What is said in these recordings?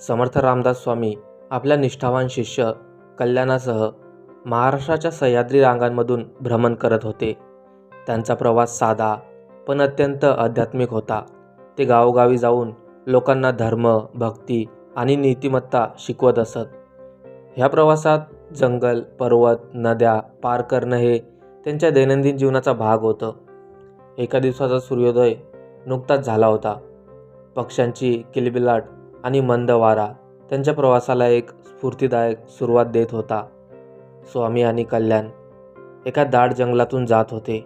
समर्थ रामदास स्वामी आपल्या निष्ठावान शिष्य कल्याणासह महाराष्ट्राच्या सह्याद्री रांगांमधून भ्रमण करत होते. त्यांचा प्रवास साधा पण अत्यंत आध्यात्मिक होता. ते गावोगावी जाऊन लोकांना धर्म भक्ती आणि नीतिमत्ता शिकवत असत. ह्या प्रवासात जंगल पर्वत नद्या पार करणं हे त्यांच्या दैनंदिन जीवनाचा भाग होतं. एका दिवसाचा सूर्योदय नुकताच झाला होता. पक्ष्यांची किलबिलाट आणि मंद वारा त्यांच्या प्रवासाला एक स्फूर्तीदायक सुरुवात देत होता. स्वामी आणि कल्याण एका दाट जंगलातून जात होते.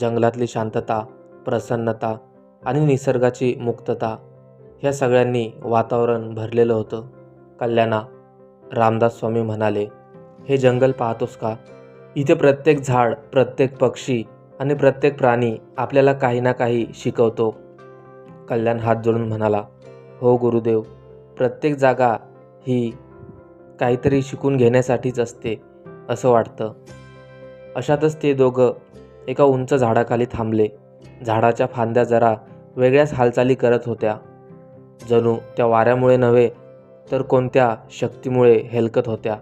जंगलातली शांतता प्रसन्नता आणि निसर्गाची मुक्तता ह्या सगळ्यांनी वातावरण भरलेलं होतं. कल्याणा रामदास स्वामी म्हणाले हे जंगल पाहतोस का? इथे प्रत्येक झाड प्रत्येक पक्षी आणि प्रत्येक प्राणी आपल्याला काही ना काही शिकवतो. कल्याण हात जोडून म्हणाला हो गुरुदेव प्रत्येक जागा ही काहीतरी शिकून घेण्यासाठीच असते असं वाटतं. अशातच ते दोघं एका उंच झाडाखाली थांबले. झाडाच्या फांद्या जरा वेगळ्याच हालचाली करत होत्या. जणू त्या वाऱ्यामुळे नव्हे तर कोणत्या शक्तीमुळे हेलकत होत्या.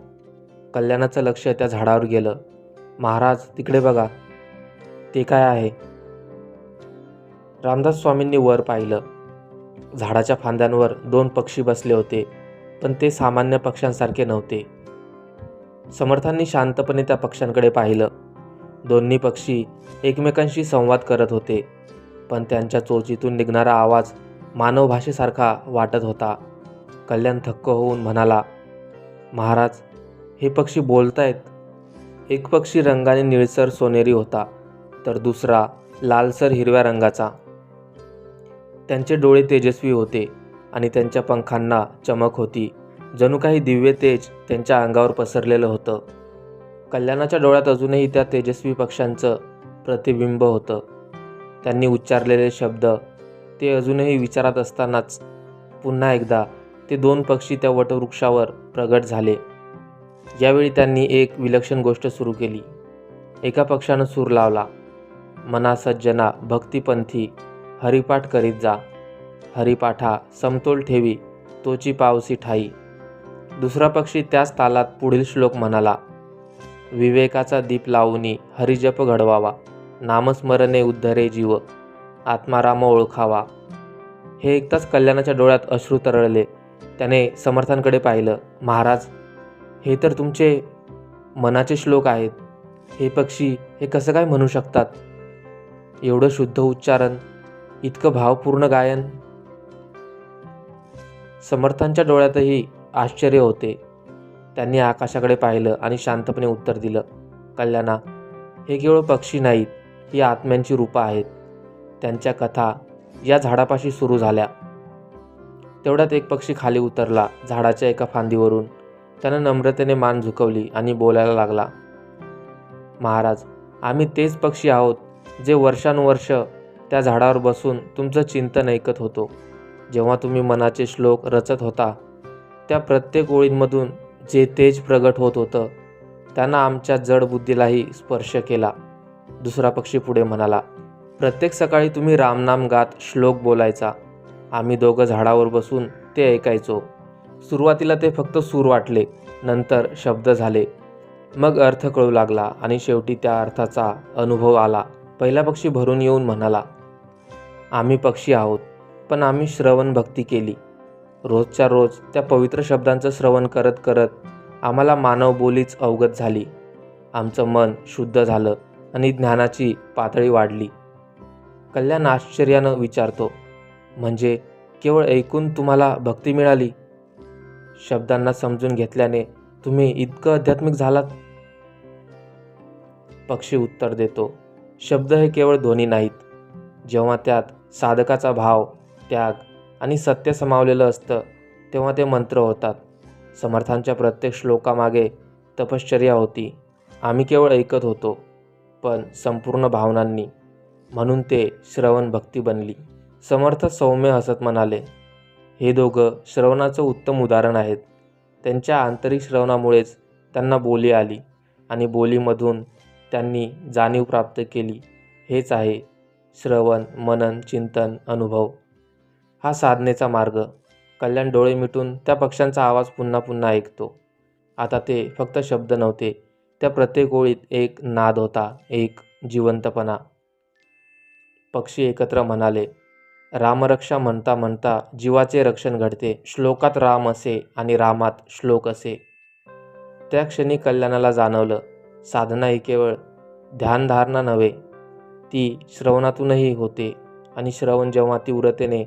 कल्याणाचं लक्ष त्या झाडावर गेलं. महाराज तिकडे बघा. ते काय आहे? रामदास स्वामींनी वर पाहिलं. झाडाच्या फांद्यांवर दोन पक्षी बसले होते पण ते सामान्य पक्ष्यांसारखे नव्हते. समर्थांनी शांतपणे त्या पक्ष्यांकडे पाहिलं. दोन्ही पक्षी एकमेकांशी संवाद करत होते पण त्यांच्या चोचीतून निघणारा आवाज मानव भाषेसारखा वाटत होता. कल्याण थक्क होऊन म्हणाला महाराज हे पक्षी बोलतायत. एक पक्षी रंगाने निळसर सोनेरी होता तर दुसरा लालसर हिरव्या रंगाचा. त्यांचे डोळे तेजस्वी होते आणि त्यांच्या पंखांना चमक होती. जणू काही दिव्य तेज त्यांच्या अंगावर पसरलेलं होतं. कल्याणाच्या डोळ्यात अजूनही त्या तेजस्वी पक्ष्यांचं प्रतिबिंब होतं. त्यांनी उच्चारलेले शब्द ते अजूनही विचारात असतानाच पुन्हा एकदा ते दोन पक्षी त्या वटवृक्षावर प्रगट झाले. यावेळी त्यांनी एक विलक्षण गोष्ट सुरू केली. एका पक्षानं सूर लावला. मना सज्जना भक्तिपंथी हरिपाठ करीत जा. हरिपाठा समतोल ठेवी तोची पावसी ठाई. दुसरा पक्षी त्याच तालात पुढील श्लोक म्हणाला. विवेकाचा दीप लावूनी हरिजप घडवावा. नामस्मरणे उद्धरे जीव. आत्माराम ओळखावा. हे एकताच कल्याणाच्या डोळ्यात अश्रू तरळले. त्याने समर्थांकडे पाहिलं महाराज हे तर तुमचे मनाचे श्लोक आहेत. हे पक्षी हे कसं काय म्हणू शकतात? एवढं शुद्ध उच्चारण इतकं भावपूर्ण गायन. समर्थांच्या डोळ्यातही आश्चर्य होते. त्यांनी आकाशाकडे पाहिलं आणि शांतपणे उत्तर दिलं कल्याणा हे केवळ पक्षी नाहीत ही आत्म्यांची रूपं आहेत. त्यांच्या कथा या झाडापाशी सुरू झाल्या. तेवढ्यात एक पक्षी खाली उतरला झाडाच्या एका फांदीवरून. त्यानं नम्रतेने मान झुकवली आणि बोलायला लागला महाराज आम्ही तेच पक्षी आहोत जे वर्षानुवर्ष त्या झाडावर बसून तुमचं चिंतन ऐकत होतो. जेव्हा तुम्ही मनाचे श्लोक रचत होता त्या प्रत्येक ओळींमधून जे तेज प्रगट होत होतं त्यांना आमच्या जड बुद्धीलाही स्पर्श केला. दुसरा पक्षी पुढे म्हणाला प्रत्येक सकाळी तुम्ही रामनाम गात श्लोक बोलायचा. आम्ही दोघं झाडावर बसून ते ऐकायचो. सुरुवातीला ते फक्त सूर वाटले नंतर शब्द झाले. मग अर्थ कळू लागला आणि शेवटी त्या अर्थाचा अनुभव आला. पहिला पक्षी भरून येऊन म्हणाला आम्ही पक्षी आहोत पण आम्ही श्रवण भक्ती केली. रोजच्या रोज त्या पवित्र शब्दांचं श्रवण करत करत आम्हाला मानव बोलीच अवगत झाली. आमचं मन शुद्ध झालं आणि ज्ञानाची पातळी वाढली. कल्याण आश्चर्यानं विचारतो म्हणजे केवळ ऐकून तुम्हाला भक्ती मिळाली? शब्दांना समजून घेतल्याने तुम्ही इतकं आध्यात्मिक झालात? पक्षी उत्तर देतो शब्द हे केवळ ध्वनी नाहीत. जेव्हा त्यात साधकाचा भाव त्याग आणि सत्य समावलेलं असतं तेव्हा ते मंत्र होतात. समर्थांच्या प्रत्येक श्लोकामागे तपश्चर्या होती. आम्ही केवळ ऐकत होतो पण संपूर्ण भावनांनी. म्हणून ते श्रवण भक्ती बनली. समर्थ सौम्य हसत म्हणाले हे दोघं श्रवणाचं उत्तम उदाहरण आहेत. त्यांच्या आंतरिक श्रवणामुळेच त्यांना बोली आली आणि बोलीमधून त्यांनी जाणीव प्राप्त केली. हेच आहे श्रवण मनन चिंतन अनुभव. हा साधनेचा मार्ग. कल्याण डोळे मिटून त्या पक्ष्यांचा आवाज पुन्हा पुन्हा ऐकतो. आता ते फक्त शब्द नव्हते. त्या प्रत्येक ओळीत एक नाद होता एक जिवंतपणा. पक्षी एकत्र म्हणाले रामरक्षा म्हणता म्हणता जीवाचे रक्षण घडते. श्लोकात राम असे आणि रामात श्लोक असे. त्या क्षणी कल्याणाला जाणवलं साधना ही केवळ ध्यानधारणा नव्हे ती श्रवणातूनही होते आणि श्रवण जेव्हा तीव्रतेने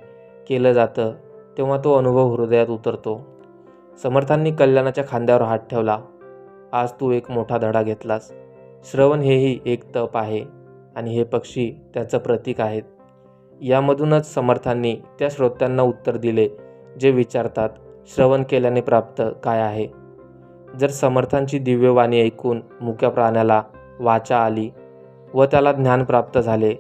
केलं जातं तेव्हा तो अनुभव हृदयात उतरतो. समर्थांनी कल्याणाच्या खांद्यावर हात ठेवला. आज तू एक मोठा धडा घेतलास. श्रवण हेही एक तप आहे आणि हे पक्षी त्याचं प्रतीक आहेत. यामधूनच समर्थांनी त्या श्रोत्यांना उत्तर दिले जे विचारतात श्रवण केल्याने प्राप्त काय आहे? जर समर्थांची दिव्यवाणी ऐकून मुक्या प्राण्याला वाचा आली व त्याला ज्ञान प्राप्त झाले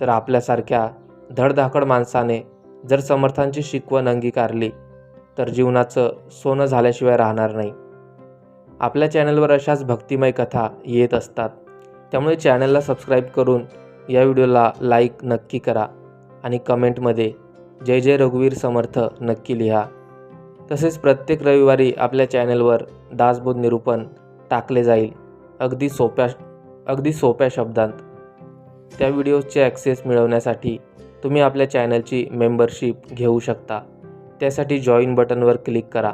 तर आपल्यासारख्या धडधाकड माणसाने जर समर्थांची शिकवण अंगीकारली तर जीवनाचं सोनं झाल्याशिवाय राहणार नाही. आपल्या चॅनलवर अशाच भक्तिमय कथा येत असतात. त्यामुळे चॅनलला सबस्क्राईब करून या व्हिडिओला लाईक नक्की करा आणि कमेंटमध्ये जय जय रघुवीर समर्थ नक्की लिहा. तसेच प्रत्येक रविवारी आपल्या चॅनलवर दासबोध निरूपण टाकले जाईल. अगदी सोप्या अगदी सोप्या शब्दांत. त्या व्हिडिओजचे ॲक्सेस मिळवण्यासाठी तुम्ही आपल्या चॅनलची मेंबरशिप घेऊ शकता. त्यासाठी जॉईन बटनवर क्लिक करा.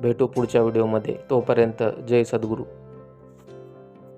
भेटू पुढच्या व्हिडिओमध्ये तोपर्यंत जय सद्गुरू.